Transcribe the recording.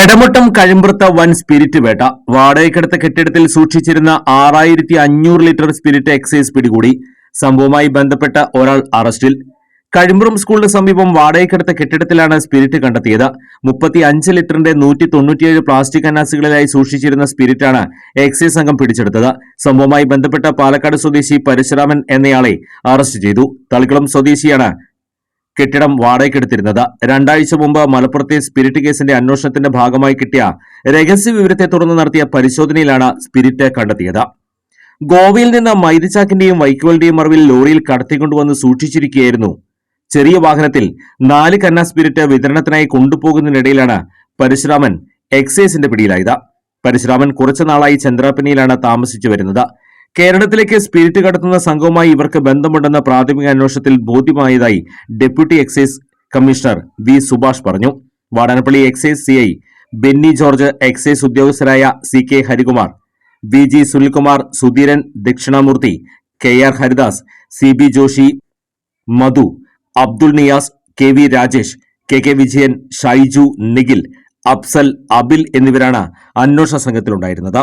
എടമുട്ടം കഴിമ്പ്രത്ത വൻ സ്പിരിറ്റ് വേട്ട. വാടകയ്ക്കെടുത്ത കെട്ടിടത്തിൽ സൂക്ഷിച്ചിരുന്ന ആറായിരത്തി അഞ്ഞൂറ് ലിറ്റർ സ്പിരിറ്റ് എക്സൈസ് പിടികൂടി. സംഭവവുമായി ബന്ധപ്പെട്ട ഒരാൾ അറസ്റ്റിൽ. കഴിമ്പ്രം സ്കൂളിന് സമീപം വാടകയ്ക്കെടുത്ത കെട്ടിടത്തിലാണ് സ്പിരിറ്റ് കണ്ടെത്തിയത്. മുപ്പത്തി അഞ്ച് ലിറ്ററിന്റെ നൂറ്റി തൊണ്ണൂറ്റിയേഴ് പ്ലാസ്റ്റിക് അനാസുകളിലായി സൂക്ഷിച്ചിരുന്ന സ്പിരിറ്റാണ് എക്സൈസ് സംഘം പിടിച്ചെടുത്തത്. സംഭവവുമായി ബന്ധപ്പെട്ട പാലക്കാട് സ്വദേശി പരശുരാമൻ എന്നയാളെ അറസ്റ്റ് ചെയ്തു. തളിക്കുളം സ്വദേശിയാണ് കെട്ടിടം വാടകയ്ക്കെടുത്തിരുന്നത്. രണ്ടാഴ്ച മുമ്പ് മലപ്പുറത്തെ സ്പിരിറ്റ് കേസിന്റെ അന്വേഷണത്തിന്റെ ഭാഗമായി കിട്ടിയ രഹസ്യ വിവരത്തെ തുടർന്ന് നടത്തിയ പരിശോധനയിലാണ് സ്പിരിറ്റ് കണ്ടെത്തിയത്. ഗോവയിൽ നിന്ന് മൈദച്ചാക്കിന്റെയും വൈക്കോലിന്റെയും മറവിൽ ലോറിയിൽ കടത്തിക്കൊണ്ടുവന്ന് സൂക്ഷിച്ചിരിക്കുകയായിരുന്നു ചെറിയ വാഹനത്തിൽ നാല് കന്ന സ്പിരിറ്റ് വിതരണത്തിനായി കൊണ്ടുപോകുന്നതിനിടയിലാണ് പരശുരാമൻ എക്സൈസിന്റെ പിടിയിലായത്. പരശുരാമൻ കുറച്ചു നാളായി ചന്ദ്രാപ്പനിയിലാണ് താമസിച്ചു വരുന്നത്. കേരളത്തിലേക്ക് സ്പിരിറ്റ് കടത്തുന്ന സംഘവുമായി ഇവർക്ക് ബന്ധമുണ്ടെന്ന പ്രാഥമിക അന്വേഷണത്തിൽ ബോധ്യമായതായി deputy excise commissioner V Subhash പറഞ്ഞു. Vadanappally excise CI Benny George excise ഉദ്യോഗസ്ഥരായ C K Harikumar V G Sunilkumar Sudheeran Dakshinamoorthy K R Haridas C B Joshy Madhu Abdul Niyas K V Rajesh K K Vijayan Shaiju Nikhil Afsal Abil എന്നിവരാണ് അന്വേഷണ സംഘത്തിലുണ്ടായിരുന്നത്.